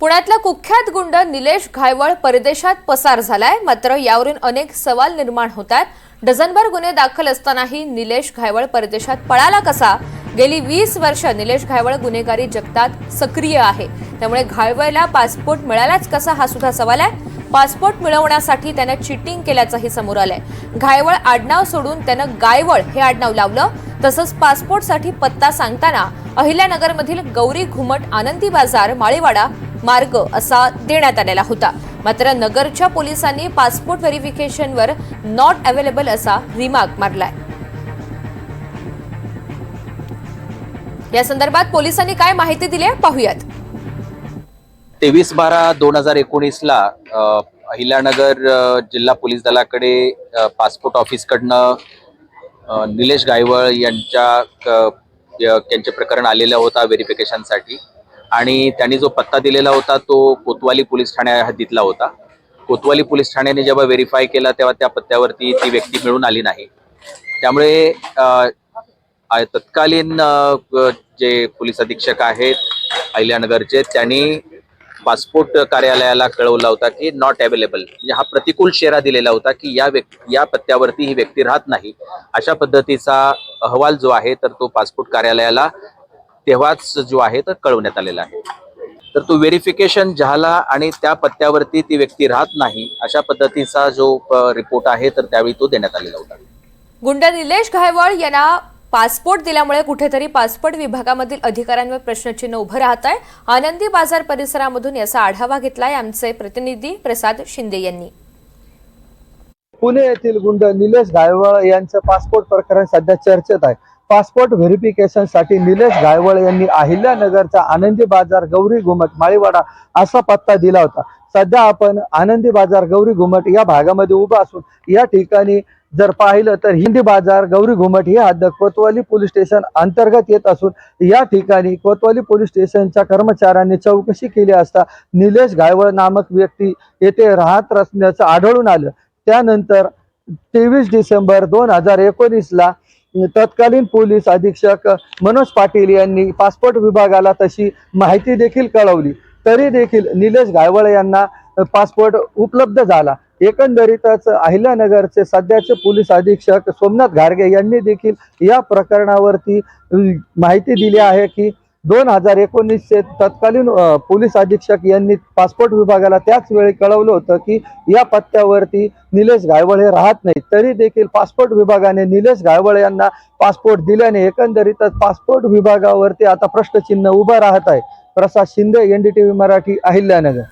पुण्यातला कुख्यात गुंड निलेश घायवळ परदेशात पसार झालाय. मात्र यावरून अनेक सवाल निर्माण होतात. डझनभर गुन्हे दाखल असतानाही निलेश घायवळ परदेशात पळाला कसा? गेली वीस वर्ष निलेश घायवळ गुन्हेगारी जगतात सक्रिय आहे. त्यामुळे घायवळला पासपोर्ट मिळालाच कसा हा सुद्धा सवाल आहे. पासपोर्ट मिळवण्यासाठी त्यानं चिटिंग केल्याचंही समोर आलंय. घायवळ आडनाव सोडून त्यानं गायवळ हे आडनाव लावलं. तसंच पासपोर्टसाठी पत्ता सांगताना अहिल्यानगरमधील गौरी घुमट आनंदी बाजार माळीवाडा मार्ग असा देण्यात आलेला होता. मात्र नगरच्या पोलिसांनी पासपोर्ट व्हेरिफिकेशनवर नॉट अवेलेबल असा रिमार्क मारलाय. या संदर्भात पोलिसांनी काय माहिती दिली आहे? पाहूयात. तेवीस बारा दोन हजार एकोणीसला अहिल्यानगर जिल्हा पोलीस दलाकडे पासपोर्ट ऑफिसकडनं निलेश गायवळ यांच्या त्यांचे प्रकरण आलेलं होता व्हेरिफिकेशनसाठी. आणि त्यांनी जो पत्ता दिलेला होता तो कोतवाली पोलीस ठाण्या हद्दीतला होता. कोतवाली पोलीस ठाण्याने जेव्हा व्हेरीफाय केला तेव्हा त्या पत्त्यावरती ती व्यक्ती मिळून आली नाही. त्यामुळे तत्कालीन जे पोलीस अधीक्षक आहेत अहिल्यानगरचे त्यांनी पासपोर्ट कार्यालयाला कळवला होता की नॉट अवेलेबल म्हणजे हा प्रतिकूल शेरा दिलेला होता की या व्यक्ती या पत्त्यावरती ही व्यक्ती राहत नाही. अशा पद्धतीचा अहवाल जो आहे तर तो पासपोर्ट कार्यालयाला तेव्हाच जो आहे तर कळवण्यात आलेला आहे. तर तो व्हेरिफिकेशन झाला आणि त्या पत्त्यावरती ती व्यक्ती राहत नाही अशा पद्धतीचा जो रिपोर्ट आहे तर त्यावेळी तो देण्यात आलेला होता. गुंड निलेश घायवळ यांना पासपोर्ट दिल्यामुळे कुठेतरी पासपोर्ट विभागामधील अधिकाऱ्यांवर प्रश्नचिन्ह उभं राहत आहे. आनंदी बाजार परिसरामधून याचा आढावा घेतलाय आमचे प्रतिनिधी प्रसाद शिंदे यांनी. पुणे येथील गुंड निलेश गायवळ यांचं पासपोर्ट प्रकरण सध्या चर्चेत आहे. पासपोर्ट व्हेरिफिकेशनसाठी निलेश गायवळ यांनी अहिल्यानगरचा आनंदी बाजार गौरी घुमट माळीवाडा असा पत्ता दिला होता. सध्या आपण आनंदी बाजार गौरी घुमट या भागामध्ये उभा असून या ठिकाणी जर पाहिलं तर हिंदी बाजार गौरी घुमट ही हद्द कोतवाली पोलीस स्टेशन अंतर्गत येत असून या ठिकाणी कोतवाली पोलीस स्टेशनच्या कर्मचाऱ्यांनी चौकशी केली असता निलेश गायवळ नामक व्यक्ती येथे राहत असल्याचं आढळून आलं. त्यानंतर तेवीस डिसेंबर दोन हजार एकोणीसला तत्कालीन पोलीस अधीक्षक मनोज पाटील यांनी पासपोर्ट विभागाला तशी माहिती देखील कळवली. तरी देखील निलेश गायवळ यांना पासपोर्ट उपलब्ध झाला. एकंदरीतच अहिल्यानगरचे सध्याचे पोलीस अधीक्षक सोमनाथ घारगे यांनी देखील या प्रकरणावरती माहिती दिली आहे की दोन हजार एकोणीसचे तत्कालीन पोलीस अधीक्षक यांनी पासपोर्ट विभागाला त्याच वेळी कळवलं होतं की या पत्त्यावरती निलेश गायवळ हे राहत नाही तरी देखील पासपोर्ट विभागाने निलेश गायवळ यांना पासपोर्ट दिल्याने एकंदरीतच पासपोर्ट विभागावरती आता प्रश्नचिन्ह उभं राहत आहे. प्रसाद शिंदे एनडीटीव्ही मराठी अहिल्यानगर.